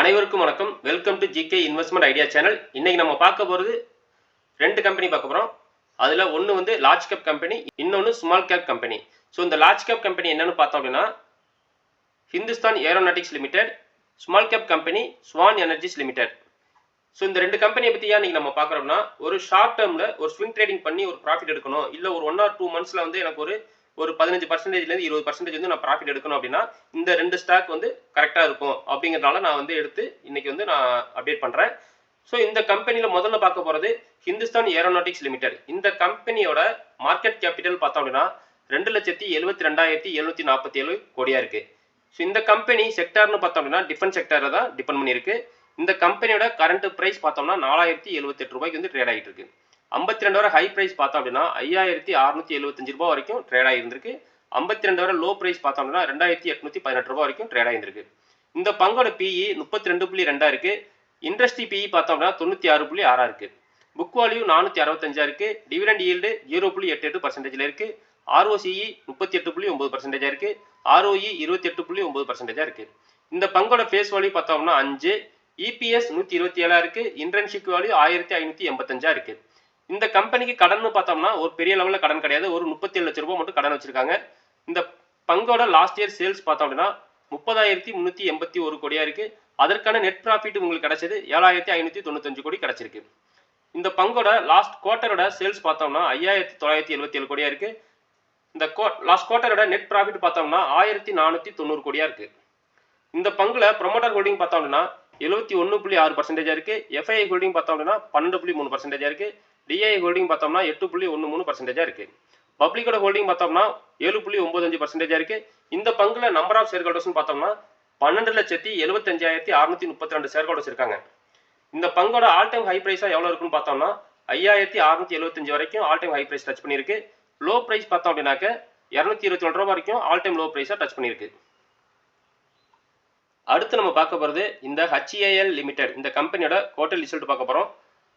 அனைவருக்கும் வணக்கம். Welcome to GK investment idea channel இன்னைக்கு நம்ம பார்க்க போகிறது ரெண்டு கம்பெனி பார்க்க போகிறோம் அதில் ஒன்று வந்து லார்ஜ் கேப் கம்பெனி இன்னொன்று ஸ்மால் கேப் கம்பெனி ஸோ இந்த லார்ஜ் கேப் கம்பெனி என்னன்னு பார்த்தோம் அப்படின்னா Hindustan aeronautics limited small cap company Swan energies limited so இந்த ரெண்டு கம்பெனியை பற்றி ஏன் நீங்கள் நம்ம பார்க்குறோம்னா ஒரு ஷார்ட் டேர்மில் ஒரு ஸ்விங் ட்ரேடிங் பண்ணி ஒரு ப்ராஃபிட் எடுக்கணும். இல்லை ஒரு ஒன் ஆர் டூ மந்த்ஸில் வந்து எனக்கு ஒரு ஒரு பதினஞ்சு பர்சன்டேஜ்லேருந்து இருபது பர்சன்டேஜ் வந்து நான் ப்ராஃபிட் எடுக்கணும் அப்படின்னா இந்த ரெண்டு ஸ்டாக் வந்து கரெக்டாக இருக்கும் அப்படிங்கிறதுனால நான் வந்து எடுத்து இன்னைக்கு வந்து நான் அப்டேட் பண்ணுறேன் ஸோ இந்த கம்பெனியில் முதல்ல பார்க்க போகிறது ஹிந்துஸ்தான் ஏரோநாட்டிக்ஸ் லிமிடெட் இந்த கம்பெனியோட மார்க்கெட் கேபிட்டல் பார்த்தோம் அப்படின்னா ரெண்டு லட்சத்தி எழுபத்தி ரெண்டாயிரத்தி எழுநூத்தி நாற்பத்தி ஏழு கோடியாக இருக்குது ஸோ இந்த கம்பெனி செக்டார்னு பார்த்தோம் அப்படின்னா டிஃபென்ஸ் செக்டாரில் தான் டிபெண்ட் பண்ணியிருக்கு. இந்த கம்பெனியோட கரண்ட் ப்ரைஸ் பார்த்தோம்னா நாலாயிரத்தி எழுபத்தெட்டு ரூபாய்க்கு வந்து ட்ரேட் ஆகிட்டு இருக்கு. ஐம்பத்தி ரெண்டு வரை ஹை ப்ரைஸ் பார்த்தோம் அப்படின்னா ஐயாயிரத்தி அறுநூத்தி எழுபத்தஞ்சு ரூபாய் வரைக்கும் ட்ரேட் ஆகிருந்திருக்கு ஐம்பத்தி ரெண்டு வரை லோ ப்ரைஸ் பார்த்தோம் அப்படின்னா ரெண்டாயிரத்தி எட்நூத்தி பதினெட்டு ரூபாய் வரைக்கும் ட்ரேட் ஆகிருந்திருக்கு இந்த பங்கோட பிஇ முப்பத்தி ரெண்டு புள்ளி ரெண்டா இருக்கு. இண்டஸ்ட்ரி பிஇ பார்த்தோம் அப்படின்னா தொண்ணூற்றி ஆறு புள்ளி ஆறா இருக்கு. புக் வேல்யூ நானூற்றி அறுபத்தஞ்சா இருக்கு. டிவிடெண்ட் ஈல்டு ஜீரோ புள்ளி எட்டு எட்டு பர்சன்டேஜ்ல இருக்கு. ஆர்ஓசிஇ முப்பத்தி எட்டு புள்ளி ஒன்பது பர்சன்டேஜா இருக்கு. ஆர்ஓஇ இருபத்தி எட்டு புள்ளி ஒன்பது பர்சன்டேஜா இருக்கு. இந்த பங்கோட ஃபேஸ் வேல்யூ பார்த்தோம்னா அஞ்சு. இபிஎஸ் நூற்றி இருபத்தி ஏழா இருக்கு. இன்டர்ன்ஷிப் வேல்யூ ஆயிரத்தி ஐநூற்றி எண்பத்தஞ்சா இருக்கு. இந்த கம்பெனிக்கு கடன் பார்த்தோம்னா ஒரு பெரிய லெவலில் கடன் கிடையாது. ஒரு முப்பத்தி ஏழு லட்ச ரூபாய் மட்டும் கடன் வச்சிருக்காங்க. இந்த பங்கோட லாஸ்ட் இயர் சேல்ஸ் பார்த்தோம் அப்படின்னா முப்பதாயிரத்தி முந்நூற்றி எண்பத்தி ஒரு கோடியா இருக்கு. அதற்கான நெட் ப்ராஃபிட் உங்களுக்கு கிடைச்சது ஏழாயிரத்தி ஐநூற்றி தொண்ணூத்தஞ்சு கோடி கிடைச்சிருக்கு. இந்த பங்கோட லாஸ்ட் குவார்ட்டரோட சேல்ஸ் பார்த்தோம்னா ஐயாயிரத்தி தொள்ளாயிரத்தி எழுபத்தி ஏழு கோடியா இருக்கு. இந்த லாஸ்ட் குவார்ட்டரோட நெட் ப்ராஃபிட் பார்த்தோம்னா ஆயிரத்தி நானூற்றி தொண்ணூறு கோடியா இருக்கு. இந்த பங்குல ப்ரொமோட்டர் ஹோல்டிங் பார்த்தோம்னா எழுபத்தி ஒன்று புள்ளி ஆறு பர்சன்டேஜா இருக்கு. எஃப்ஐ ஹோல்டிங் பார்த்தோம்னா பன்னெண்டு புள்ளி மூணு பர்சன்டேஜா இருக்கு. டிஐ ஹோல்டிங் பார்த்தோம்னா எட்டு புள்ளி ஒன்று மூணு பர்சன்டேஜா இருக்கு. பப்ளிக்கோட ஹோல்டிங் பார்த்தோம்னா ஏழு புள்ளி ஒன்பது அஞ்சு பர்சன்டேஜாக இருக்கு. இந்த பங்குல நம்பர் ஆஃப் ஷேர் ஹோல்டர்ஸ்னு பார்த்தோம்னா பன்னெண்டு லட்சத்தி எழுபத்தஞ்சாயிரத்தி அறுநூத்தி முப்பத்தி ரெண்டு ஷேர் ஹோல்டர்ஸ் இருக்காங்க. இந்த பங்கோட ஆல் டைம் ஹை ப்ரைஸாக எவ்வளோ இருக்குன்னு பார்த்தோம்னா ஐயாயிரத்தி அறுநூத்தி எழுபத்தஞ்சு வரைக்கும் all time high price touch பண்ணியிருக்கு. லோ ப்ரைஸ் பார்த்தோம் அப்படின்னாக்க இரநூத்தி இருபத்தி ஒன்று ரூபா வரைக்கும் ஆல் டைம் லோ ப்ரைஸாக டச் பண்ணியிருக்கு. அடுத்து நம்ம பார்க்க போகிறது இந்த ஹச்ஏஎல் லிமிடெட் இந்த கம்பெனியோட குவார்டர் ரிசல்ட் பார்க்க போகிறோம்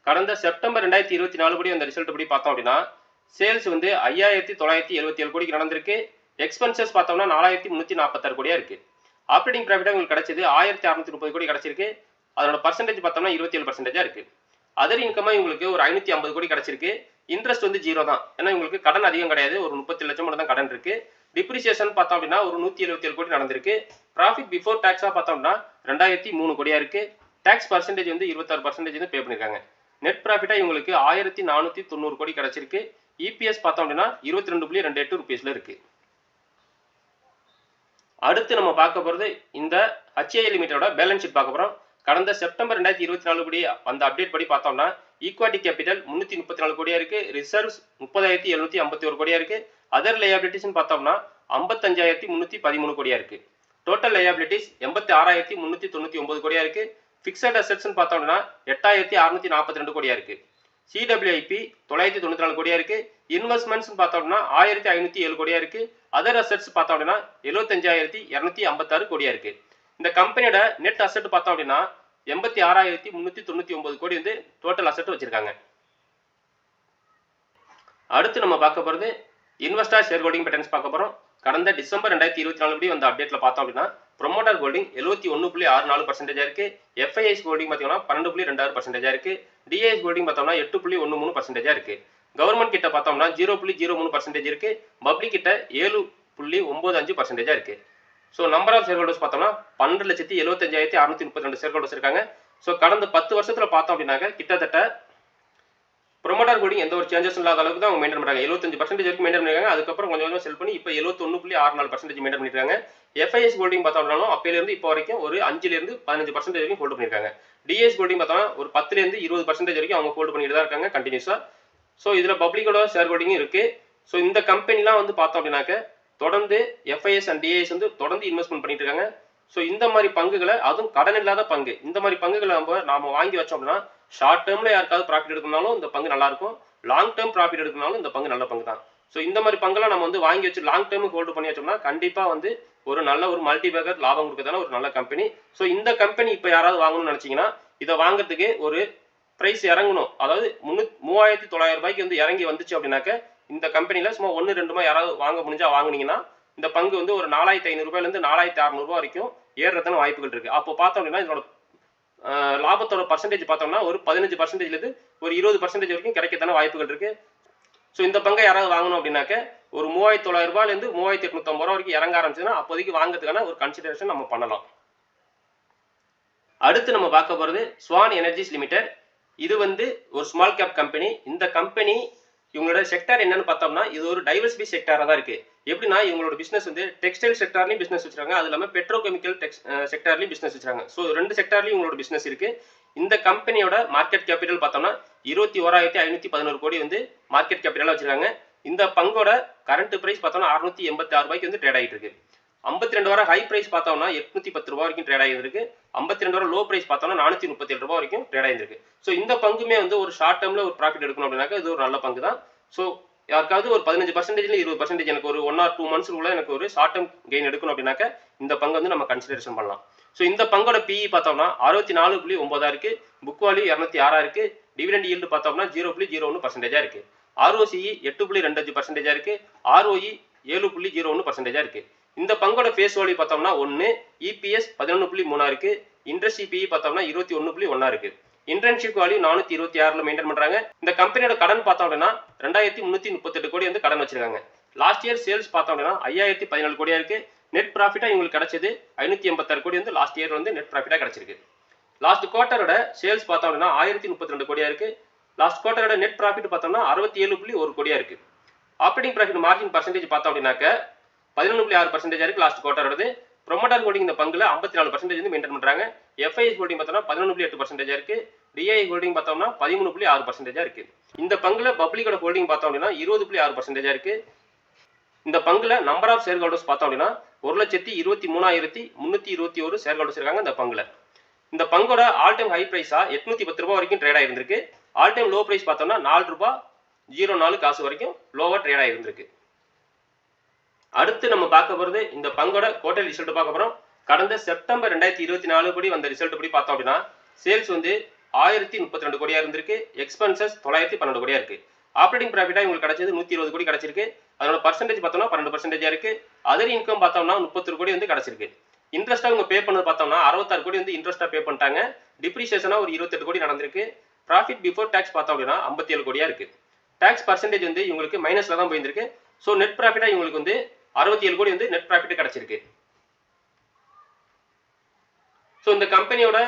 கடந்த செப்டம்பர் ரெண்டாயிரத்தி இருபத்தி நாலு படி அந்த ரிசல்ட் படி பார்த்தோம் அப்படின்னா சேல்ஸ் வந்து ஐயாயிரத்தி தொள்ளாயிரத்தி எழுபத்தி ஏழு கோடிக்கு நடந்திருக்கு. எக்ஸ்பென்சஸ் பார்த்தோம்னா நாலாயிரத்தி முந்நூற்றி நாற்பத்தாறு கோடியா இருக்கு. ஆப்ரேட்டிங் ப்ராஃபிட்டாக உங்களுக்கு கிடைச்சது. ஆயிரத்தி அறுநூத்தி முப்பது கோடி கிடைச்சிருக்கு. அதோட பர்சன்டேஜ் பார்த்தோம்னா இருபத்தி ஏழு பர்சன்டேஜா இருக்கு. அதர் இன்கமாக உங்களுக்கு ஒரு ஐநூற்றி ஐம்பது கோடி கிடைச்சிருக்கு. இன்ட்ரெஸ்ட் வந்து ஜீரோ தான். ஏன்னா உங்களுக்கு கடன் அதிகம் கிடையாது. ஒரு முப்பத்தி லட்சம் மட்டும் தான் கடன் இருக்கு. டிப்ரிசியேஷன் பார்த்தோம் அப்படின்னா ஒரு நூற்றி எழுபத்தி ஏழு கோடி நடந்திருக்கு. ப்ராஃபிட் பிஃபோர் டேக்ஸாக பார்த்தோம்னா ரெண்டாயிரத்தி மூணு கோடியா இருக்கு. டேக்ஸ் பர்சன்டேஜ் வந்து இருபத்தாறு பர்சன்டேஜ் வந்து பே பண்ணியிருக்காங்க நெட் ப்ராஃபிட்டாக இவங்களுக்கு ஆயிரத்தி நானூற்றி தொண்ணூறு கோடி கிடச்சிருக்கு. இபிஎஸ் பார்த்தோம் அப்படின்னா இருபத்தி ரெண்டு புள்ளி ரெண்டு எட்டு ருபீஸில் இருக்குது அடுத்து நம்ம பார்க்க போகிறது இந்த ஹச்ஏ லிமிட்டோட பேலன்ஸ் ஷீட் பார்க்க போகிறோம் கடந்த செப்டம்பர் ரெண்டாயிரத்தி இருபத்தி நாலு படி அந்த அப்டேட் படி பார்த்தோம்னா ஈக்வாட்டி கேபிட்டல் முந்நூற்றி முப்பத்தி நாலு கோடியாக இருக்குது ரிசர்வ்ஸ் முப்பதாயிரத்தி எழுநூத்தி ஐம்பத்தி ஒரு கோடியாக இருக்குது அதர் லையாபிலிட்டிஸ்னு பார்த்தோம்னா ஐம்பத்தஞ்சாயிரத்தி முந்நூற்றி பதிமூணு கோடியாக இருக்குது டோட்டல் லையாபிலிட்டிஸ் எண்பத்தி ஆறாயிரத்தி முந்நூற்றி தொண்ணூற்றி ஒம்பது கோடியாக இருக்குது ஃபிக்ஸட் அசெட்ஸ்னு பார்த்தோம்னா எட்டாயிரத்தி அறுநூத்தி நாற்பத்தி ரெண்டு கோடியா இருக்கு சிடபிள்யூஐபி தொள்ளாயிரத்தி தொண்ணூத்தி நாலு கோடியா இருக்கு இன்வெஸ்ட்மெண்ட்ஸ் பார்த்தோம்னா ஆயிரத்தி ஐநூத்தி ஏழு கோடியா இருக்கு அதர் அசெட்ஸ் பார்த்தோம் அப்படின்னா எழுபத்தஞ்சாயிரத்தி இரநூத்தி ஐம்பத்தாறு கோடியா இருக்கு இந்த கம்பெனியோட நெட் அசெட் பார்த்தோம் அப்படின்னா எண்பத்தி ஆறாயிரத்தி முன்னூத்தி தொண்ணூற்றி ஒன்பது கோடி வந்து டோட்டல் அசெட் வச்சிருக்காங்க. அடுத்து நம்ம பார்க்க போகிறது இன்வெஸ்டர் ஷேர் ஹோல்டிங் பேட்டர்ன்ஸ் பார்க்க போகிறோம் கடந்த டிசம்பர் ரெண்டாயிரத்தி இருபத்தி நாலு படி வந்த அப்டேட்ல பார்த்தோம் அப்படின்னா ப்ரொமோட்டர் ஹோல்டிங் எழுபத்தி ஒன்று புள்ளி ஆறு நாலு பர்சன்டேஜா இருக்கு. எஃப்ஐஎஸ் ஹோல்டிங் பார்த்தீங்கன்னா பன்னெண்டு புள்ளி ரெண்டாறு பர்சன்டேஜாக இருக்கு. டிஐஎஸ் ஹோல்டிங் பார்த்தோம்னா எட்டு புள்ளி ஒன்று மூணு பர்சன்டேஜாக இருக்குது கவர்மெண்ட் கிட்ட பார்த்தோம்னா ஜீரோ புள்ளி ஜீரோ மூணு பர்சன்டேஜ் இருக்குது பப்ளிக் கிட்ட ஏழு புள்ளி ஒம்பது அஞ்சு பர்சன்டேஜாக இருக்குது so number of share holders பார்த்தோம்னா பன்னெண்டு லட்சத்தி எழுபத்தஞ்சாயிரத்தி அறுநூத்தி முப்பத்தி ரெண்டு ஷேர் ஹோல்டர்ஸ் இருக்காங்க. ஸோ கடந்த பத்து வருஷத்தில் பார்த்தோம் அப்படின்னாக்க கிட்டத்தட்ட ப்ரொமோட்டர் ஹோல்டிங் எந்த ஒரு சேஞ்சஸ் இல்லாத அளவுக்கு தான் அவங்க மெயின்டைன் பண்ணுறாங்க எழுபத்தஞ்சு பர்சன்டேஜ் வரைக்கும் மெயின்டைன் பண்ணிருக்காங்க. அதுக்கப்புறம் கொஞ்சம் கொஞ்சம் செல் பண்ணி இப்போ எழுபத்தொன்னு புள்ளி ஆறு நாலு பர்சன்டேஜ் மெயின்டைன் பண்ணிருக்காங்க. எஃப்ஐஎஸ் ஹோல்டிங் பார்த்தோம்னாலும் அப்போலேருந்து இப்போ வரைக்கும் ஒரு அஞ்சுலேருந்து பதினஞ்சு பர்சன்டேஜ் வரைக்கும் ஹோல்டு பண்ணிருக்காங்க. டிஎஸ் ஹோல்டிங் பார்த்தோம்னா ஒரு பத்துலேருந்து இருபது பர்சன்டேஜ் வரைக்கும் அவங்க ஹோல்டு பண்ணிட்டு தான் இருக்காங்க கண்டினியூஸாக ஸோ இதில் பப்ளிக்கோட ஷேர் ஹோல்டிங்கும் இருக்குது ஸோ இந்த கம்பெனிலாம் வந்து பார்த்தோம் அப்படின்னாக்க தொடர்ந்து எஃப்ஐஎஸ் அண்ட் டிஐஎஸ் வந்து தொடர்ந்து இன்வெஸ்ட்மெண்ட் பண்ணிட்டு இருக்காங்க. ஸோ இந்த மாதிரி பங்குகளை அதுவும் கடன் இல்லாத பங்கு. இந்த மாதிரி பங்குகளை நம்ம நாம வாங்கி வச்சோம் அப்படின்னா ஷார்ட் டேர்ம்ல யாருக்காவது ப்ராஃபிட் எடுக்கணும்னாலும் இந்த பங்கு நல்லா இருக்கும் லாங் டேர்ம் ப்ராஃபிட் எடுக்கணும்னாலும் இந்த பங்கு நல்ல பங்கு தான். ஸோ இந்த மாதிரி பங்கெல்லாம் நம்ம வந்து வாங்கி வச்சு லாங் டேர்ம் ஹோல்டு பண்ணி வச்சோம்னா கண்டிப்பாக வந்து ஒரு நல்ல ஒரு மல்டி பேக்கர் லாபம் கொடுக்கறதான ஒரு நல்ல கம்பெனி ஸோ இந்த கம்பெனி இப்போ யாராவது வாங்கணும்னு நினச்சிங்கன்னா இதை வாங்குறதுக்கு ஒரு ப்ரைஸ் இறங்கணும். அதாவது முன்னூ மூவாயிரத்தி தொள்ளாயிரம் ரூபாய்க்கு வந்து இறங்கி வந்துச்சு அப்படின்னாக்க இந்த கம்பெனியில் சும்மா ஒன்று ரெண்டுமா யாராவது வாங்க முடிஞ்சால் வாங்கினீங்கன்னா இந்த பங்கு வந்து ஒரு நாலாயிரத்தி ஐநூறுபாயிலேருந்து நாலாயிரத்தி அறநூறுபா வரைக்கும் ஏறுறதுன்னு வாய்ப்புகள் இருக்குது அப்போ பார்த்தோம் அப்படின்னா இதோட லாபத்தோட பர்சன்டேஜ் பார்த்தோம்னா ஒரு பதினஞ்சு பர்சன்டேஜ்லேருந்து ஒரு இருபது பர்சன்டேஜ் வரைக்கும் கிடைக்கத்தான வாய்ப்புகள் இருக்கு. ஸோ இந்த பங்கை யாராவது வாங்கணும் அப்படின்னாக்க ஒரு மூவாயிரத்தி தொள்ளாயிரம் ரூபாயிலேருந்து மூவாயிரத்தி எட்நூத்தம்பது ரூபா வரைக்கும் இறங்க ஆரம்பிச்சதுன்னா அப்போதைக்கு வாங்குறதுக்கான ஒரு கன்சிடரேஷன் நம்ம பண்ணலாம். அடுத்து நம்ம பார்க்க போகிறது ஸ்வான் எனர்ஜிஸ் லிமிடெட் இது வந்து ஒரு ஸ்மால் கேப் கம்பெனி இந்த கம்பெனி இவங்களோட செக்டார் என்னன்னு பார்த்தோம்னா இது ஒரு டைவர்சிட்டி செக்டாராக தான் இருக்குது எப்படின்னா இவங்களோட பிசினஸ் வந்து டெக்ஸ்டைல் செக்டார்லையும் பிசினஸ் வச்சிருக்காங்க. அது இல்லாமல் பெட்ரோகெமிக்கல் டெக்ஸ் செக்டார்லையும் பிசினஸ் வச்சிருக்காங்க. ஸோ ரெண்டு செக்டார்லையும் இவங்களோட பிசினஸ் இருக்கு. இந்த கம்பெனியோட மார்க்கெட் கேபிட்டல் பார்த்தோம்னா இருபத்தி ஓராயிரத்தி ஐநூற்றி பதினோரு கோடி வந்து மார்க்கெட் கேபிட்டலாக வச்சிருக்காங்க. இந்த பங்கோட கரண்ட் பிரைஸ் பார்த்தோம்னா அறுநூத்தி எண்பத்தி ஆறு ரூபாய்க்கு வந்து ட்ரேட் ஆகிட்டு இருக்கு. ஐம்பத்தி ரெண்டு வாரம் ஹை பிரைஸ் பார்த்தோம்னா எட்நூத்தி பத்து ரூபா வரைக்கும் ட்ரேட் ஆகிருக்கு ஐம்பத்தி ரெண்டு வாரம் லோ பிரைஸ் பார்த்தோம்னா நானூத்தி முப்பத்தி ஏழு ரூபா வரைக்கும் ட்ரேட் ஆகிருக்கு ஸோ இந்த பங்குமே வந்து ஒரு ஷார்ட் டேர்ம்ல ஒரு ப்ராஃபிட் எடுக்கணும் அப்படின்னாக்க இது ஒரு நல்ல பங்கு தான் ஸோ யாருக்காவது ஒரு பதினஞ்சு பர்சன்டேஜ்ல இருபது பர்சன்டேஜ் எனக்கு ஒரு ஒன் ஆர் டூ மந்த்ஸ்க்குள்ள எனக்கு ஒரு ஷார்ட் டேர்ம் கெயின் எடுக்கணும் அப்படின்னாக்க இந்த பங்கு வந்து நம்ம கன்சிடரேஷன் பண்ணலாம். ஸோ இந்த பங்கோட பிஇ பார்த்தோம்னா அறுபத்தி நாலு புள்ளி ஒன்பதா இருக்கு. புக் வேல்யூ இரநூத்தி ஆறா இருக்கு. டிவிடெண்ட் ஈல்டு பார்த்தோம்னா ஜீரோ புள்ளி ஜீரோ ஒன்று பர்சன்டேஜா இருக்கு. ஆர்ஓசிஇ எட்டு புள்ளி ரெண்டு அஞ்சு பர்சன்டேஜா இருக்கு. ஆர்ஓஇ ஏழு புள்ளி ஜீரோ ஒன்று பர்சன்டேஜா இருக்கு. இந்த பங்கோட ஃபேஸ் வேல்யூ பார்த்தோம்னா ஒன்று இபிஎஸ் பதினொன்று புள்ளி மூணா இருக்கு. இண்டஸ்ட்ரி இபிஇ பார்த்தோம்னா இருபத்தி ஒன்று புள்ளி ஒன்னா இருக்கு. இன்டர்ன்ஷிப் வேல்யூ நானூத்தி இருபத்தி ஆறுல மெயின்டைன் பண்றாங்க. இந்த கம்பெனியோட கடன் பார்த்தோம் அப்படின்னா ரெண்டாயிரத்தி முன்னூத்தி முப்பத்தெட்டு கோடி வந்து கடன் வச்சிருக்காங்க. லாஸ்ட் இயர் சேல்ஸ் பார்த்தோம் அப்படின்னா ஐயாயிரத்தி பதினாலு கோடியா இருக்கு. நெட் ப்ராஃபிட்டா இவங்களுக்கு கிடைச்சது ஐநூத்தி எண்பத்தாறு கோடி வந்து லாஸ்ட் இயர் வந்து நெட் ப்ராஃபிட்டா கிடைச்சிருக்கு. லாஸ்ட் குவார்ட்டரோட சேல்ஸ் பார்த்தோம் அப்படின்னா ஆயிரத்தி முப்பத்தி ரெண்டு கோடியா இருக்கு. லாஸ்ட் குவார்ட்டரோட நெட் ப்ராஃபிட் பார்த்தோம்னா அறுபத்தி ஏழு புள்ளி ஒரு கோடியா இருக்கு. ஆப்ரேட்டிங் ப்ராஃபிட் மார்ஜின் பர்சன்டேஜ் பார்த்தோம் அப்படின்னாக்க பதினொன்று புள்ளி ஆறு பர்சன்டேஜ் இருக்கு லாஸ்ட் குவார்ட்டரோடது ப்ரொமோட்டர் ஹோல்டிங் இந்த பங்குல ஐம்பத்தி நாலு பர்சன்டேஜ் வந்து மெயின்டைன் பண்றாங்க. எஃப்ஐஎஸ் ஹோல்டிங் பார்த்தோம்னா பதினொன்று புள்ளி எட்டு பர்சன்டேஜா இருக்கு. டிஐ ஹோல்டிங் பார்த்தோம்னா பதிமூணு புள்ளி ஆறு பர்சன்டேஜா இருக்கு. இந்த பங்குல பப்ளிக்கோட ஹோல்டிங் பார்த்தோம் அப்படின்னா இருபது புள்ளி ஆறு பர்சன்டேஜா இருக்கு. இந்த பங்குல நம்பர் ஆஃப் ஷேர் ஹோல்டர்ஸ் பார்த்தோம் அப்படின்னா ஒரு லட்சத்தி இருபத்தி மூணாயிரத்தி முன்னூத்தி இருபத்தி ஒரு ஷேர் ஹோல்டர்ஸ் இருக்காங்க இந்த பங்குல. இந்த பங்கோட ஆல் டைம் ஹை பிரைஸா எட்நூத்தி பத்து ரூபாய் வரைக்கும் ட்ரேட் ஆயிருந்திருக்கு. ஆல் டைம் லோ பிரைஸ் பார்த்தோம்னா நாலு ரூபாய் ஜீரோ நாலு காசு வரைக்கும் லோவா ட்ரேட் ஆயிருந்திருக்கு. அடுத்து நம்ம பார்க்க போறது இந்த பங்கோட குவார்டர் ரிசல்ட் பார்க்க போறோம். கடந்த செப்டம்பர் ரெண்டாயிரத்தி இருபத்தி நாலு படி வந்த ரிசல்ட் படி பார்த்தோம் அப்படின்னா சேல்ஸ் வந்து ஆயிரத்தி முப்பத்தி ரெண்டு கோடியா இருந்திருக்கு எக்ஸ்பென்சஸ் தொள்ளாயிரத்தி பன்னெண்டு கோடியா இருக்கு. ஆப்ரேட்டிங் ப்ராஃபிட்டா உங்களுக்கு கிடைச்சது நூத்தி இருபது கோடி கிடைச்சிருக்கு. அதோட பர்சன்டேஜ் பார்த்தோம்னா பன்னெண்டு பர்சன்டேஜா இருக்கு. அதர் இன்கம் பார்த்தோம்னா முப்பத்தொரு கோடி வந்து கிடைச்சிருக்கு. இன்ட்ரெஸ்டா அவங்க பே பண்ணது பார்த்தோம்னா அறுபத்தாறு கோடி வந்து இன்ட்ரெஸ்டா பே பண்ணிட்டாங்க. டிப்ரிசியேஷனா ஒரு இருபத்தெட்டு கோடி நடந்திருக்கு. ப்ராஃபிட் பிஃபோர் டேக்ஸ் பார்த்தோம் அப்படின்னா ஐம்பத்தி ஏழு கோடியா இருக்கு. டேக்ஸ் பர்சன்டேஜ் வந்து இவங்களுக்கு மைனஸ்ல தான் போயிருந்திருக்கு. ஸோ நெட் ப்ராஃபிட்டா இவங்களுக்கு வந்து அறுபத்தி ஏழு கோடி வந்து நெட் ப்ராஃபிட் கிடைச்சிருக்கு. ஸோ இந்த கம்பெனியோட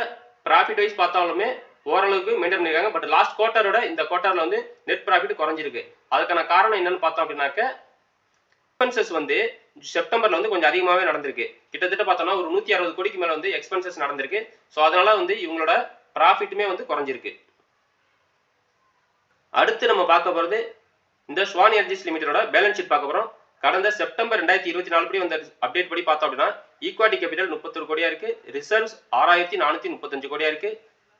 ப்ராஃபிட் வைஸ் பார்த்தாலுமே ஓரளவுக்கு மெயின்டைன் பண்ணியிருக்காங்க பட் லாஸ்ட் குவார்ட்டரோட இந்த குவார்ட்டர்ல வந்து நெட் ப்ராஃபிட் குறைஞ்சிருக்கு. அதுக்கான காரணம் என்னன்னு பார்த்தோம் அப்படின்னாக்க எக்ஸ்பென்சஸ் வந்து செப்டம்பர்ல வந்து கொஞ்சம் அதிகமாகவே நடந்திருக்கு. கிட்டத்தட்ட பார்த்தோம்னா ஒரு நூற்றி அறுபது கோடிக்கு மேலே வந்து எக்ஸ்பென்சஸ் நடந்திருக்கு. ஸோ அதனால வந்து இவங்களோட ப்ராஃபிட்டுமே வந்து குறைஞ்சிருக்கு. அடுத்து நம்ம பார்க்க போகிறது இந்த ஸ்வான் எனர்ஜிஸ் லிமிட்டடோட பேலன்ஸ் ஷீட் பார்க்க போகிறோம் கடந்த செப்டம்பர் ரெண்டாயிரத்தி இருபத்தி நாலு படி வந்த அப்டேட் படி பார்த்தோம் அப்படின்னா ஈக்வாட்டி கேபிட்டல் முப்பத்தொரு கோடியா இருக்கு ரிசர்வ்ஸ் ஆறாயிரத்தி நானூத்தி முப்பத்தஞ்சு கோடியா இருக்கு.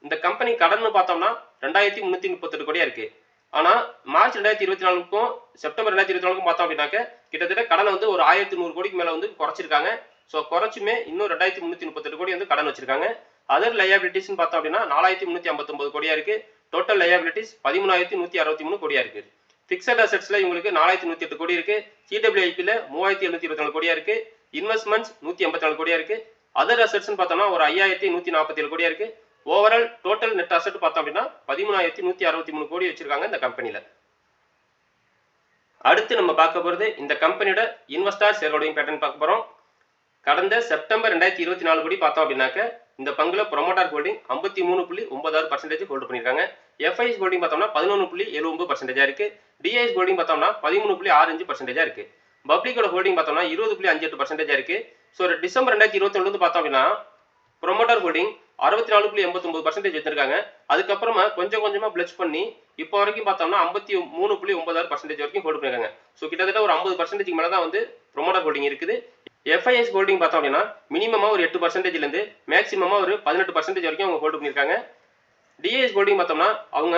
இந்த கம்பெனி கடன் பார்த்தோம்னா ரெண்டாயிரத்தி முன்னூத்தி முப்பத்தெட்டு கோடியா இருக்கு. ஆனா மார்ச் ரெண்டாயிரத்தி இருபத்தி நாலுக்கும் செப்டம்பர் ரெண்டாயிரத்தி இருபத்தி நாலுக்கும் பார்த்தோம் அப்படின்னாக்க கிட்டத்தட்ட கடனை வந்து ஒரு ஆயிரத்தி நூறு கோடிக்கு மேல வந்து குறைச்சிருக்காங்க. ஸோ குறைச்சுமே இன்னும் ரெண்டாயிரத்தி முன்னூத்தி முப்பத்தெட்டு கோடி வந்து கடன் வச்சிருக்காங்க. அதர் லயபிலிட்டிஸ்னு பார்த்தோம் அப்படின்னா நாலாயிரத்தி முன்னூத்தி ஐம்பத்தொன்பது கோடியா இருக்கு. டோட்டல் லயபிலிட்டிஸ் பதிமூணாயிரத்தி நூத்தி அறுபத்தி மூணு கோடியா இருக்கு. ஃபிக்ஸட் அசெட்ஸ்ல இவங்களுக்கு நாலாயிரத்தி நூத்தி எட்டு கோடி இருக்கு. சிடபிள்யூஐபில மூவாயிரத்தி எழுநூத்தி இருபத்தி நாலு கோடியா இருக்கு. இன்வெஸ்ட்மெண்ட்ஸ் நூத்தி எண்பத்தி நாலு கோடியா இருக்கு. அதர் அசெட்ஸ்னு பார்த்தோம்னா ஒரு ஐயாயிரத்தி நூத்தி நாற்பத்தி ஏழு கோடியா இருக்கு. ஓவரால் டோட்டல் நெட் அசெட் பார்த்தோம் அப்படின்னா பதிமூணாயிரத்தி நூத்தி அறுபத்தி மூணு கோடி வச்சிருக்காங்க இந்த கம்பெனில அடுத்து நம்ம பார்க்க போறது இந்த கம்பெனியோட இன்வெஸ்டார் ஷேரோடையும் பேட்டர்ன் பார்க்க போறோம். கடந்த செப்டம்பர் ரெண்டாயிரத்தி இருபத்தி நாலு படி பார்த்தோம் அப்படின்னாக்க இந்த பங்குல ப்ரொமோட்டர் ஹோல்டிங் ஐம்பத்தி மூணு புள்ளி ஒன்பதாறு பர்சன்டேஜ் ஹோல்டு பண்ணியிருக்காங்க. எஃப்ஐஎஸ் ஹோல்டிங் பார்த்தோம்னா பதினொன்று புள்ளி எழுபது பர்சன்டேஜாக இருக்குது டிஐஎஸ் ஹோல்டிங் பார்த்தோம்னா பதிமூணு புள்ளி ஆறு அஞ்சு பர்சன்டேஜாக இருக்குது பப்ளிக்கோட ஹோல்டிங் பார்த்தோம்னா இருபது புள்ளி அஞ்சு எட்டு பர்சன்டேஜாக இருக்குது ஸோ டிசம்பர் ரெண்டாயிரத்தி இருபத்தி பார்த்தோம் அப்படின்னா ப்ரொமோட்டர் ஹோல்டிங் அறுபத்தி நாலு புள்ளி எண்பத்தொம்பது பர்சன்டேஜ் வச்சிருக்காங்க. அதுக்கப்புறமா கொஞ்சம் கொஞ்சமாக பிளச் பண்ணி இப்போ வரைக்கும் பார்த்தோம்னா ஐம்பத்தி மூணு புள்ளி ஒன்பதாறு பர்சன்டேஜ் வரைக்கும் ஹோல்டு பண்ணிருக்காங்க. ஸோ கிட்டத்தட்ட ஒரு ஐம்பது பர்சன்டேஜ் மேலே தான் வந்து ப்ரொமோட்டர் ஹோல்டிங் இருக்குது. எஃப்ஐஎஸ் ஹோல்டிங் பார்த்தோம் அப்படின்னா மினிமமாக ஒரு எட்டு பர்சன்டேஜ்லேருந்து மேக்ஸிமமாக ஒரு பதினெட்டு பர்சன்டேஜ் வரைக்கும் அவங்க ஹோல்டு பண்ணியிருக்காங்க டிஏஎஸ் ஹோல்டிங் பார்த்தோம்னா அவங்க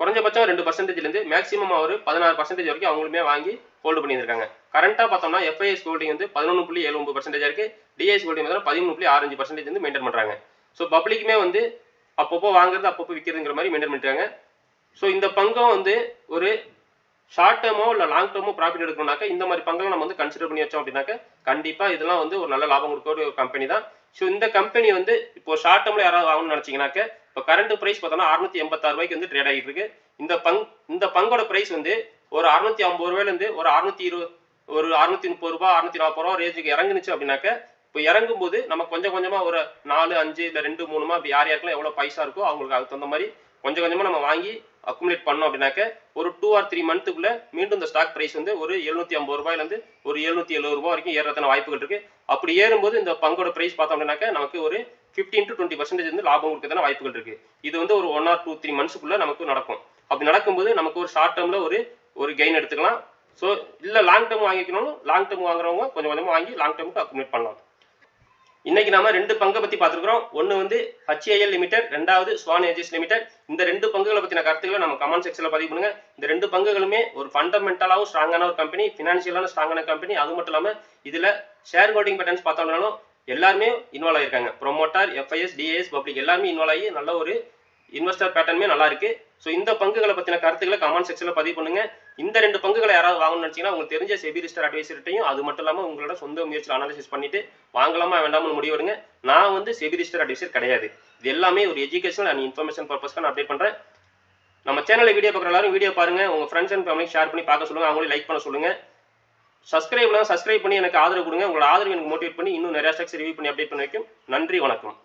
குறைஞ்சபட்சம் ரெண்டு பர்சன்டேஜ்லேருந்து மேக்ஸிமம் ஒரு பதினாறு பர்சன்டேஜ் வரைக்கும் அவங்களுமே வாங்கி ஹோல்டு பண்ணியிருக்காங்க. கரண்ட்டாக பார்த்தோம்னா எஃப்ஐஎஸ் ஹோல்டிங் வந்து பதினொன்று புள்ளி ஏழு ஒன்பது பர்சன்டேஜ் இருக்கு டிஎஸ் ஹோல்டிங் வந்து பதிமூணு புள்ளி ஆறஞ்சு பர்சன்டேஜ் வந்து மெயின்டைன் பண்ணுறாங்க ஸோ பப்ளிக்குமே வந்து அப்பப்போ வாங்குறது அப்பப்போ விற்கிறதுங்கிற மாதிரி மெயின்டைன் பண்ணிருக்காங்க ஸோ இந்த பங்கம் வந்து ஒரு ஷார்ட் டேர்மோ இல்லை லாங் டேர்மோ ப்ராஃபிட் எடுக்கணும்னாக்க இந்த மாதிரி பங்கெல்லாம் நம்ம வந்து கன்சிடர் பண்ணி வச்சோம் அப்படின்னாக்க கண்டிப்பாக இதெல்லாம் வந்து ஒரு நல்ல லாபம் கொடுக்கக்கூடிய ஒரு கம்பெனி தான். ஸோ இந்த கம்பெனி வந்து இப்போ ஷார்ட் டேர்மில் யாராவது வாங்கணும்னு நினச்சிங்கனாக்க இப்போ கரண்ட் ப்ரைஸ் பார்த்தோம்னா அறுநூத்தி எண்பத்தாறு ரூபாய்க்கு வந்து ட்ரேட் ஆகிட்டு இருக்கு இந்த பங் இந்த பங்கோட ப்ரைஸ் வந்து ஒரு அறுநூத்தி ஐம்பது ரூபாயிலேருந்து ஒரு அறுநூத்தி இருபது ஒரு அறுநூத்தி முப்பது ரூபாய் அறுநூத்தி நாற்பது ரூபா ரேஞ்சுக்கு இறங்குனுச்சு அப்படின்னாக்க இப்போ இறங்கும் போது நம்ம கொஞ்சம் கொஞ்சமாக ஒரு நாலு அஞ்சு இல்லை ரெண்டு மூணுமா அப்படி யார் யாருக்கெல்லாம் எவ்வளோ பைசா இருக்கோ அவங்களுக்கு அதுக்கு தகுந்த மாதிரி கொஞ்சம் கொஞ்சமாக நம்ம வாங்கி அக்குமுலேட் பண்ணோம் அப்படின்னாக்க ஒரு டூ ஆர் த்ரீ மந்த்துக்குள்ள மீண்டும் இந்த ஸ்டாக் ப்ரைஸ் வந்து ஒரு எழுநூத்தி ஐம்பது ரூபாயிலேருந்து ஒரு எழுநூத்தி எழுபது ரூபா வரைக்கும் ஏறத்தான வாய்ப்புகள் இருக்கு. அப்படி ஏறும்போது இந்த பங்கோட ப்ரைஸ் பார்த்தோம் அப்படின்னாக்க நமக்கு ஒரு ஃபிஃப்டீன் டு டுவெண்ட்டி பர்சன்டேஜ் வந்து லாபம் கொடுக்கறதான வாய்ப்புகள் இருக்கு. இது வந்து ஒரு ஒன் ஆர் டூ த்ரீ மந்த்ஸ்க்குள்ள நமக்கு நடக்கும். அப்படி நடக்கும்போது நமக்கு ஒரு ஷார்ட் டேர்ம்ல ஒரு ஒரு கெயின் எடுத்துக்கலாம். ஸோ இல்லை லாங் டேர்ம் வாங்கிக்கணும் லாங் டேர்ம் வாங்குறவங்க கொஞ்சம் கொஞ்சமாக வாங்கி லாங் டேர்முக்கு அக்குமுலேட் பண்ணலாம். இன்னைக்கு நாம ரெண்டு பங்கை பத்தி பார்த்துருக்கிறோம். ஒன்று வந்து ஹச்ஏஎல் லிமிடெட் ரெண்டாவது ஸ்வான் ஏஜஸ் லிமிடெட் இந்த ரெண்டு பங்குகளை பற்றின கருத்துக்களை நம்ம கமெண்ட் செக்ஷனில் பதிவு பண்ணுங்க. இந்த ரெண்டு பங்குகளுமே ஒரு ஃபண்டமெண்டலாகவும் ஸ்ட்ராங்கான ஒரு கம்பெனி ஃபினான்ஷியலான ஸ்ட்ராங்கான கம்பெனி அது மட்டும் இல்லாமல் இதில் ஷேர் ஹோல்டிங் பேட்டர்ன்ஸ் பார்த்தோம்னாலும் எல்லாருமே இன்வால்வ் ஆகியிருக்காங்க ப்ரொமோட்டர் எஃப்ஐஎஸ் டிஏஎஸ் பப்ளிக் எல்லாருமே இன்வால்வ் ஆகி நல்ல ஒரு இன்வெஸ்டர் பேட்டர்னுமே நல்லா இருக்கு. ஸோ இந்த பங்குகளை பற்றின கருத்துக்களை கமெண்ட் செக்ஷனில் பதிவு பண்ணுங்க. இந்த ரெண்டு பங்குகளை யாராவது வாங்கணும்னு நினைச்சீங்கன்னா உங்களுக்கு தெரிஞ்ச செபி ரிஸ்டர் அட்வைசர்ட்டையும் அது மட்டும் இல்லாமல் உங்களோட சொந்த முயற்சியில் அனாலிசிஸ் பண்ணிட்டு வாங்கலாமா வேண்டாமல் முடிவெடுங்க நான் வந்து செபி ரிஸ்டர் அட்வைசர் கிடையாது. இது எல்லாமே ஒரு எஜுகேஷனல் அண்ட் இன்ஃபர்மேஷன் பர்பஸ்க்கு நான் அப்டேட் பண்ணுறேன் நம்ம சேனலில் வீடியோ பார்க்குற எல்லாரும் வீடியோ பாருங்க. உங்கள் ஃப்ரெண்ட்ஸ் அண்ட் ஃபேமிலி ஷேர் பண்ணி பார்க்க சொல்லுங்கள் அவங்களே லைக் பண்ண சொல்லுங்கள் சப்ஸ்கிரைப் சப்ஸ்கிரைப் பண்ணி எனக்கு ஆதரவு கொடுங்க. உங்களோட ஆதரவு எனக்கு மோட்டிவேட் பண்ணி இன்னும் நிறைய ஸ்டாக்ஸ் ரிவ்யூ பண்ணி அப்டேட் பண்ண வைக்கும். நன்றி வணக்கம்.